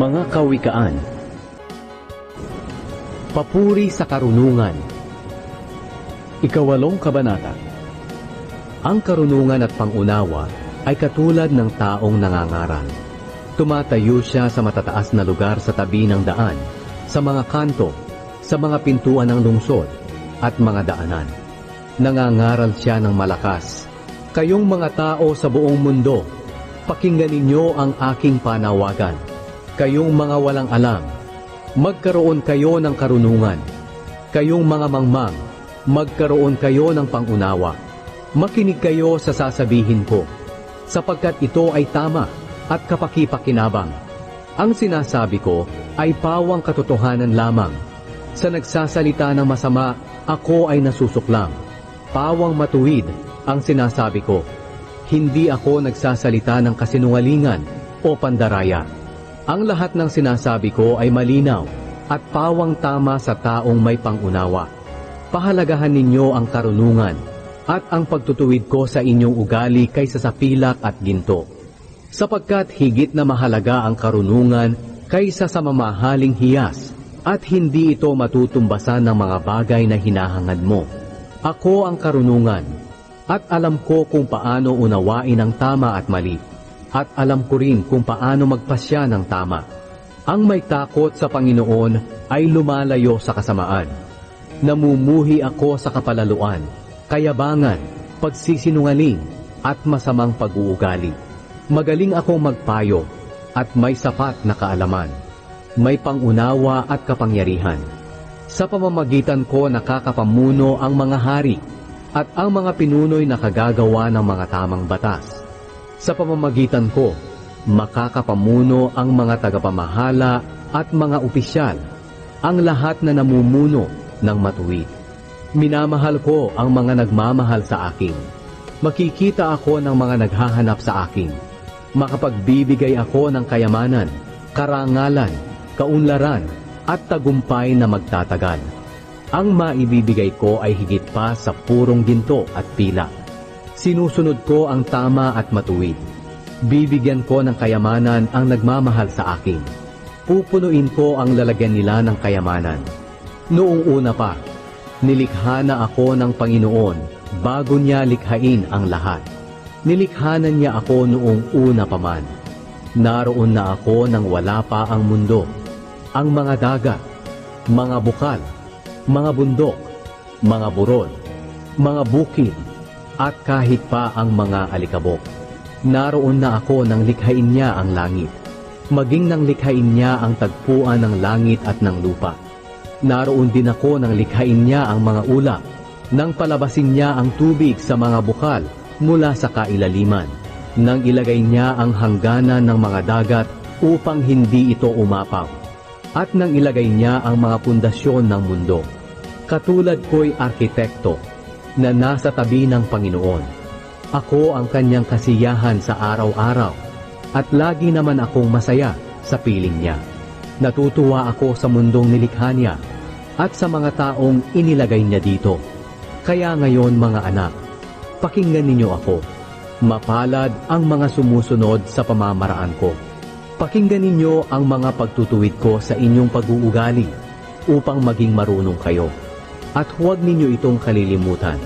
Mga kawikaan Papuri sa karunungan Ikawalong kabanata Ang karunungan at pangunawa ay katulad ng taong nangangaral. Tumatayo siya sa matataas na lugar sa tabi ng daan, sa mga kanto, sa mga pintuan ng lungsod, at mga daanan. Nangangaral siya ng malakas. Kayong mga tao sa buong mundo, pakinggan ninyo ang aking panawagan. Kayong mga walang alam, magkaroon kayo ng karunungan. Kayong mga mangmang, magkaroon kayo ng pangunawa. Makinig kayo sa sasabihin ko, sapagkat ito ay tama at kapakipakinabang. Ang sinasabi ko ay pawang katotohanan lamang. Sa nagsasalita ng masama, ako ay nasusuklang. Pawang matuwid ang sinasabi ko. Hindi ako nagsasalita ng kasinungalingan o pandaraya. Ang lahat ng sinasabi ko ay malinaw at pawang tama sa taong may pangunawa. Pahalagahan ninyo ang karunungan at ang pagtutuwid ko sa inyong ugali kaysa sa pilak at ginto. Sapagkat higit na mahalaga ang karunungan kaysa sa mamahaling hiyas at hindi ito matutumbasan ng mga bagay na hinahangad mo. Ako ang karunungan at alam ko kung paano unawain ang tama at mali at alam ko rin kung paano magpasya ng tama. Ang may takot sa Panginoon ay lumalayo sa kasamaan. Namumuhi ako sa kapalaluan, kayabangan, pagsisinungaling, at masamang pag-uugali. Magaling akong magpayo at may sapat na kaalaman. May pangunawa at kapangyarihan. Sa pamamagitan ko nakakapamuno ang mga hari at ang mga pinunoy nakagagawa ng mga tamang batas. Sa pamamagitan ko, makakapamuno ang mga tagapamahala at mga opisyal, ang lahat na namumuno ng matuwid. Minamahal ko ang mga nagmamahal sa akin. Makikita ako ng mga naghahanap sa akin. Makapagbibigay ako ng kayamanan, karangalan, kaunlaran, at tagumpay na magtatagal. Ang maibibigay ko ay higit pa sa purong ginto at pila. Sinusunod ko ang tama at matuwid. Bibigyan ko ng kayamanan ang nagmamahal sa akin. Pupunuin ko ang lalagyan nila ng kayamanan. Noong una pa, nilikha na ako ng Panginoon bago niya likhain ang lahat. Nilikha na niya ako noong una pa man. Naroon na ako nang wala pa ang mundo. Ang mga dagat, mga bukal, mga bundok, mga burol, mga bukid, at kahit pa ang mga alikabok. Naroon na ako nang likhain niya ang langit. Maging nang likhain niya ang tagpuan ng langit at ng lupa. Naroon din ako nang likhain niya ang mga ulap, nang palabasin niya ang tubig sa mga bukal mula sa kailaliman, nang ilagay niya ang hangganan ng mga dagat upang hindi ito umapaw, at nang ilagay niya ang mga pundasyon ng mundo. Katulad ko'y arkitekto na nasa tabi ng Panginoon. Ako ang kanyang kasiyahan sa araw-araw at lagi naman akong masaya sa piling niya. Natutuwa ako sa mundong nilikha niya at sa mga taong inilagay niya dito. Kaya ngayon mga anak, pakinggan ninyo ako. Mapalad ang mga sumusunod sa pamamaraan ko. Pakinggan ninyo ang mga pagtutuwid ko sa inyong pag-uugali upang maging marunong kayo. At huwag ninyo itong kalilimutan.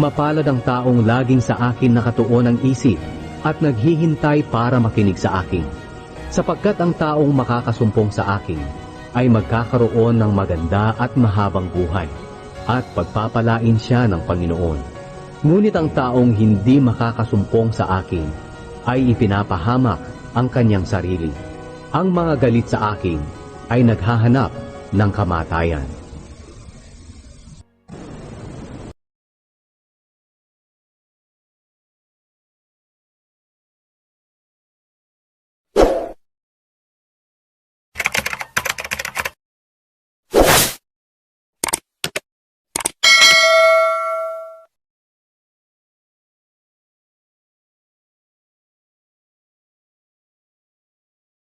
Mapalad ang taong laging sa akin nakatuon ang isip at naghihintay para makinig sa akin. Sapagkat ang taong makakasumpong sa akin ay magkakaroon ng maganda at mahabang buhay at pagpapalain siya ng Panginoon. Ngunit ang taong hindi makakasumpong sa akin ay ipinapahamak ang kanyang sarili. Ang mga galit sa akin ay naghahanap ng kamatayan.